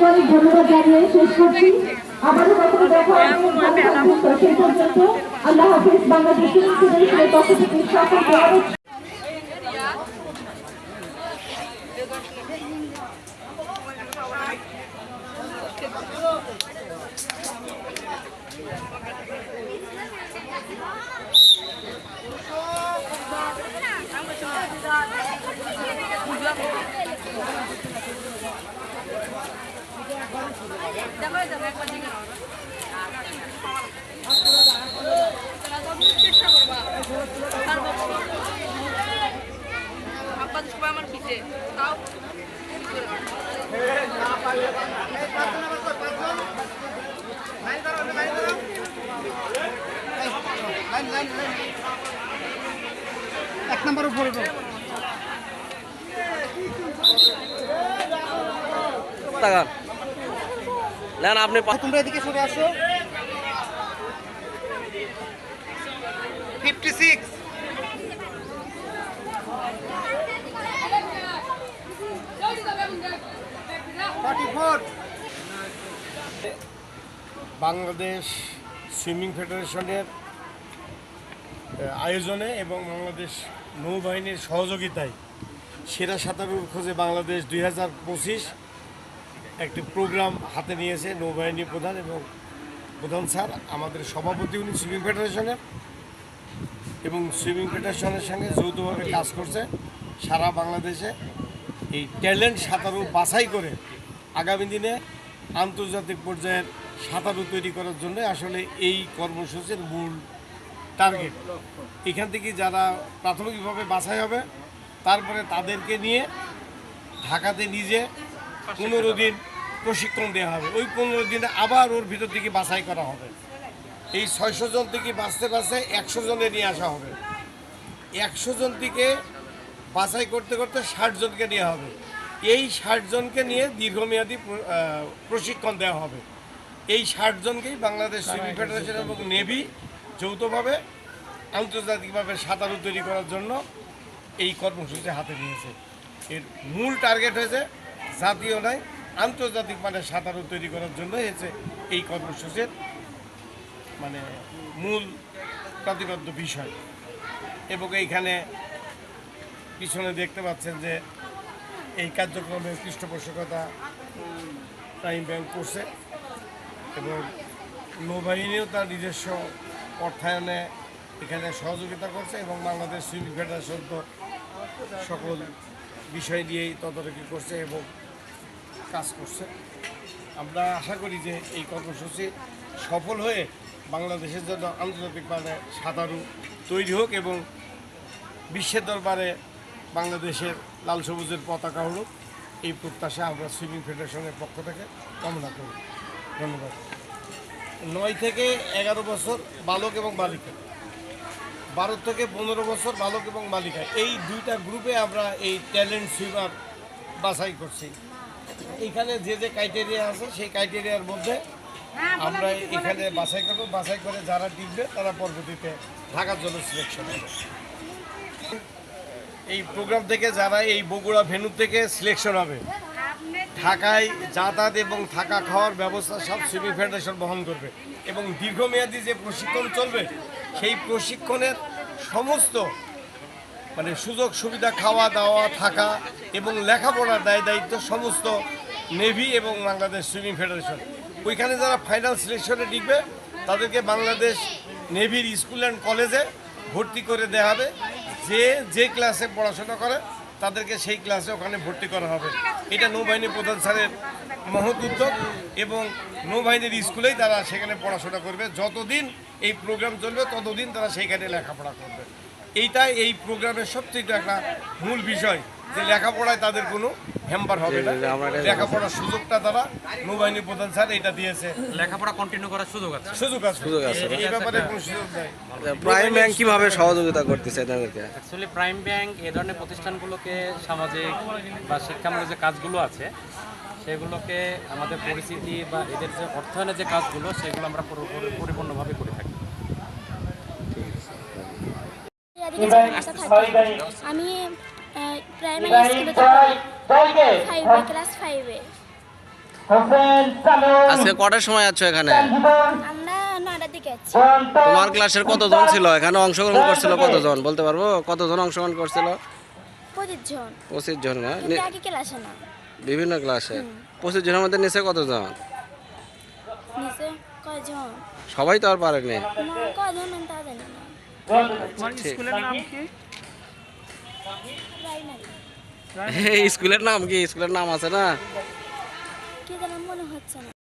সবাইকে অনেক ধন্যবাদ জানিয়ে শেষ করছি। আবারও কখনো দেখা হবে সেই পর্যন্ত আল্লাহ হাফিজ। বাংলাদেশ পক্ষ থেকে এক নম্বর উপরে তো। তাকান নেন আপনি তোমরা এদিকে সরে আসো। ফিফটি সিক্স বাংলাদেশ সুইমিং ফেডারেশনের আয়োজনে এবং বাংলাদেশ নৌবাহিনীর সহযোগিতায় সেরা সাঁতারুর খোঁজে বাংলাদেশ দুই হাজার পঁচিশ একটি প্রোগ্রাম হাতে নিয়েছে নৌবাহিনী প্রধান এবং প্রধান স্যার, আমাদের সভাপতি উনি সুইমিং ফেডারেশনের এবং সুইমিং ফেডারেশনের সঙ্গে যৌথভাবে কাজ করছে সারা বাংলাদেশে। এই ট্যালেন্ট সাঁতারু বাছাই করে আগামী দিনে আন্তর্জাতিক পর্যায়ের সাঁতারু তৈরি করার জন্য আসলে এই কর্মসূচির মূল টার্গেট এখান থেকে যারা প্রাথমিকভাবে বাছাই হবে, তারপরে তাদেরকে নিয়ে ঢাকাতে নিজে পনেরো দিন প্রশিক্ষণ দেওয়া হবে। ওই পনেরো দিনে আবার ওর ভিতর থেকে বাছাই করা হবে। এই ছয়শো জন থেকে বাঁচতে বাঁচতে একশো জনে নিয়ে আসা হবে। একশো জন থেকে বাছাই করতে করতে ষাট জনকে নেওয়া হবে। এই ষাট জনকে নিয়ে দীর্ঘমেয়াদী প্রশিক্ষণ দেওয়া হবে। এই ষাট জনকেই বাংলাদেশ সুইমিং ফেডারেশন এবং নেভি যৌথভাবে আন্তর্জাতিকভাবে সাঁতারু তৈরি করার জন্য এই কর্মসূচি হাতে নিয়েছে। এর মূল টার্গেট হয়েছে জাতীয় নয় আন্তর্জাতিক মানের সাঁতারু তৈরি করার জন্য হয়েছে এই কর্মসূচির মানে মূল প্রতিপাদ্য বিষয়। এবং এইখানে পিছনে দেখতে পাচ্ছেন যে এই কার্যক্রমে পৃষ্ঠপোষকতা প্রাইম ব্যাংক করছে এবং নৌবাহিনীও তার নিজস্ব অর্থায়নে এখানে সহযোগিতা করছে এবং বাংলাদেশ সুইমিং ফেডারেশন তো সকল বিষয় নিয়েই তদারকি করছে এবং কাজ করছে। আমরা আশা করি যে এই কর্মসূচি সফল হয়ে বাংলাদেশের জন্য আন্তর্জাতিক মানে সাঁতারু তৈরি হোক এবং বিশ্বের দরবারে বাংলাদেশের লাল সবুজের পতাকা উড়ুক, এই প্রত্যাশা আমরা সুইমিং ফেডারেশনের পক্ষ থেকে কামনা করি। ধন্যবাদ। নয় থেকে এগারো বছর বালক এবং বালিকা। বারো থেকে পনেরো বছর বালক এবং বালিকা। এই দুইটা গ্রুপে আমরা এই ট্যালেন্ট সুইমার বাছাই করছি। এইখানে যে যে ক্রাইটেরিয়া আছে সেই ক্রাইটেরিয়ার মধ্যে আমরা এখানে বাছাই করব। বাছাই করে যারা টিকবে তারা পরবর্তীতে ঢাকার জন্য সিলেকশন হবে এই প্রোগ্রাম থেকে যারা এই বগুড়া ভেনু থেকে সিলেকশন হবে ঢাকায় যাতায়াত এবং থাকা খাওয়ার ব্যবস্থা সব সুইমিং ফেডারেশন বহন করবে। এবং দীর্ঘমেয়াদী যে প্রশিক্ষণ চলবে সেই প্রশিক্ষণের সমস্ত মানে সুযোগ সুবিধা খাওয়া দাওয়া থাকা এবং লেখাপড়ার দায় দায়িত্ব সমস্ত নেভি এবং বাংলাদেশ সুইমিং ফেডারেশন ওইখানে যারা ফাইনাল সিলেকশনে টিকবে তাদেরকে বাংলাদেশ নেভির স্কুল অ্যান্ড কলেজে ভর্তি করে দেওয়া হবে। যে যে ক্লাসে পড়াশোনা করে, তাদেরকে সেই ক্লাসে ওখানে ভর্তি করা হবে। এটা নৌবাহিনী প্রধান স্যারের মহৎ উদ্যোগ এবং নৌবাহিনীর স্কুলেই তারা সেখানে পড়াশোনা করবে। যতদিন এই প্রোগ্রাম চলবে, ততদিন তারা সেইখানে লেখাপড়া করবে। এইটাই এই প্রোগ্রামের সবচেয়ে একটা মূল বিষয়। যে লেখাপড়ায় তাদের কোনো হ্যাম্পার হবে না। লেখাপড়ার সুযোগটা তারা নৌবাহিনী প্রধান স্যার এটা দিয়েছে। লেখাপড়া কন্টিনিউ করার সুযোগ আছে। সুযোগ আছে। সুযোগ আছে। এই ব্যাপারে কোনো সুযোগ নেই। প্রাইম ব্যাংক কীভাবে সহযোগিতা করতেছে তাদেরকে? অ্যাকচুয়ালি প্রাইম ব্যাংক এ ধরনের প্রতিষ্ঠানগুলোকে সামাজিক বা শিক্ষামূলক যে কাজগুলো আছে সেগুলোকে আমাদের পরিস্থিতি বা এদের যে অর্থায়নের যে কাজগুলো সেগুলো আমরা পুরোপুরি পরিপূর্ণভাবে করে থাকি। আমি প্রাইমারি স্কুলে ফাইভে ক্লাস ফাইভে আজকে কটার সময় আছো এখানে? আমরা নয়টার দিকে আছি। তোমার ক্লাসের কতজন ছিল? এখানে অংশগ্রহণ করছিল কতজন? বলতে পারব? কতজন অংশগ্রহণ করছিল? পঁচিশ জন। পঁচিশ জন না? ক্লাসে বিভিন্ন ক্লাসে পঁচিশ জনের মধ্যে নিচে কতজন? সবাই তো আর পারেনি। না কয়জন আমি তা জানি না। ঠিক স্কুলের নাম কি? স্কুলের নাম আছে না? কি যেন মনে হচ্ছে না।